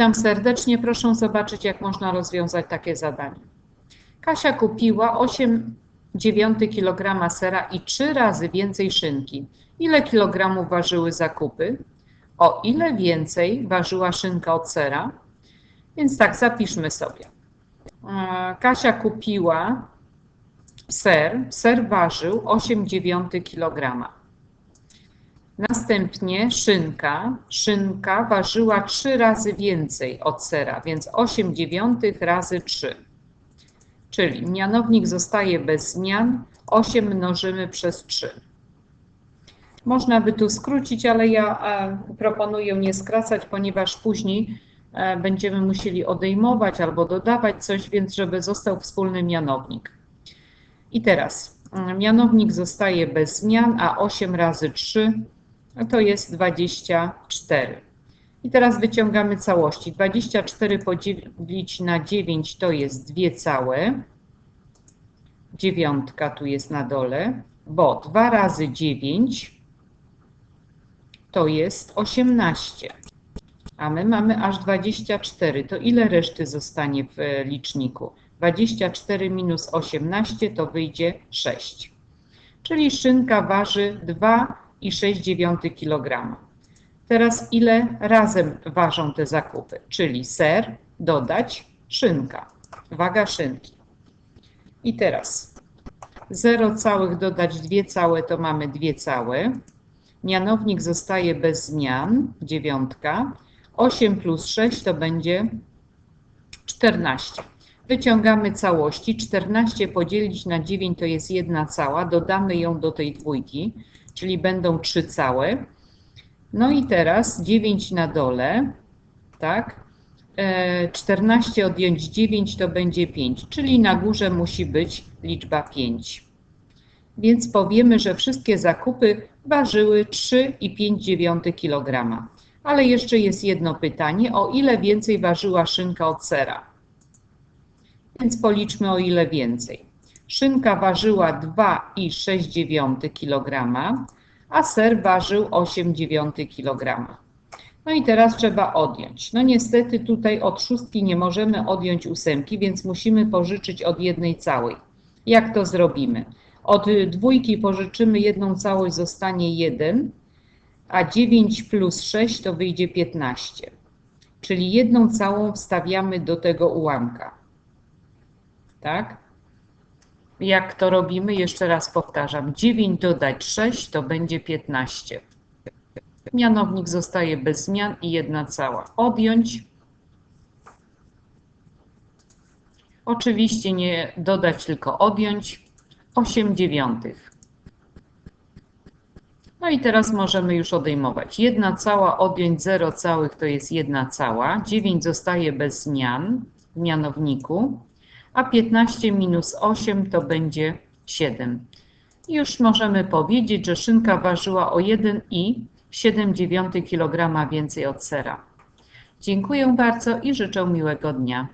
Witam serdecznie. Proszę zobaczyć, jak można rozwiązać takie zadanie. Kasia kupiła 8 dziewiątych kg sera i 3 razy więcej szynki. Ile kilogramów ważyły zakupy? O ile więcej ważyła szynka od sera? Więc tak, zapiszmy sobie. Kasia kupiła ser. Ser ważył 8 dziewiątych kg. Następnie szynka. Szynka ważyła 3 razy więcej od sera, więc 8 dziewiątych razy 3. Czyli mianownik zostaje bez zmian. 8 mnożymy przez 3. Można by tu skrócić, ale ja e, proponuję nie skracać, ponieważ później e, będziemy musieli odejmować albo dodawać coś, więc żeby został wspólny mianownik. I teraz mm, mianownik zostaje bez zmian, a 8 razy 3 to jest 24. I teraz wyciągamy całości. 24 podzielić na 9 to jest 2 całe. Dziewiątka tu jest na dole, bo 2 razy 9 to jest 18. A my mamy aż 24. To ile reszty zostanie w e, liczniku? 24 minus 18 to wyjdzie 6. Czyli szynka waży 2,6 kg. Teraz ile razem ważą te zakupy? Czyli ser dodać szynka. Waga szynki. I teraz 0 całych dodać 2 całe to mamy 2 całe. Mianownik zostaje bez zmian, dziewiątka. 8 plus 6 to będzie 14. Wyciągamy całości. 14 podzielić na 9 to jest 1 cała. Dodamy ją do tej dwójki, czyli będą 3 całe. No i teraz 9 na dole, tak? 14 odjąć 9 to będzie 5, czyli na górze musi być liczba 5. Więc powiemy, że wszystkie zakupy ważyły 3,5 kg. Ale jeszcze jest jedno pytanie, o ile więcej ważyła szynka od sera? Więc policzmy o ile więcej. Szynka ważyła 2,6 kg, a ser ważył 8,9 kg. No i teraz trzeba odjąć. No niestety tutaj od szóstki nie możemy odjąć ósemki, więc musimy pożyczyć od jednej całej. Jak to zrobimy? Od dwójki pożyczymy jedną całość, zostanie 1, a 9 plus 6 to wyjdzie 15. Czyli jedną całą wstawiamy do tego ułamka. Tak? Jak to robimy? Jeszcze raz powtarzam. 9 dodać 6 to będzie 15. Mianownik zostaje bez zmian i jedna cała. Odjąć. Oczywiście nie dodać, tylko odjąć. 8 dziewiątych. No i teraz możemy już odejmować. Jedna cała odjąć 0 całych to jest jedna cała. 9 zostaje bez zmian w mianowniku, a 15 minus 8 to będzie 7. I już możemy powiedzieć, że szynka ważyła o 1,7 kg więcej od sera. Dziękuję bardzo i życzę miłego dnia.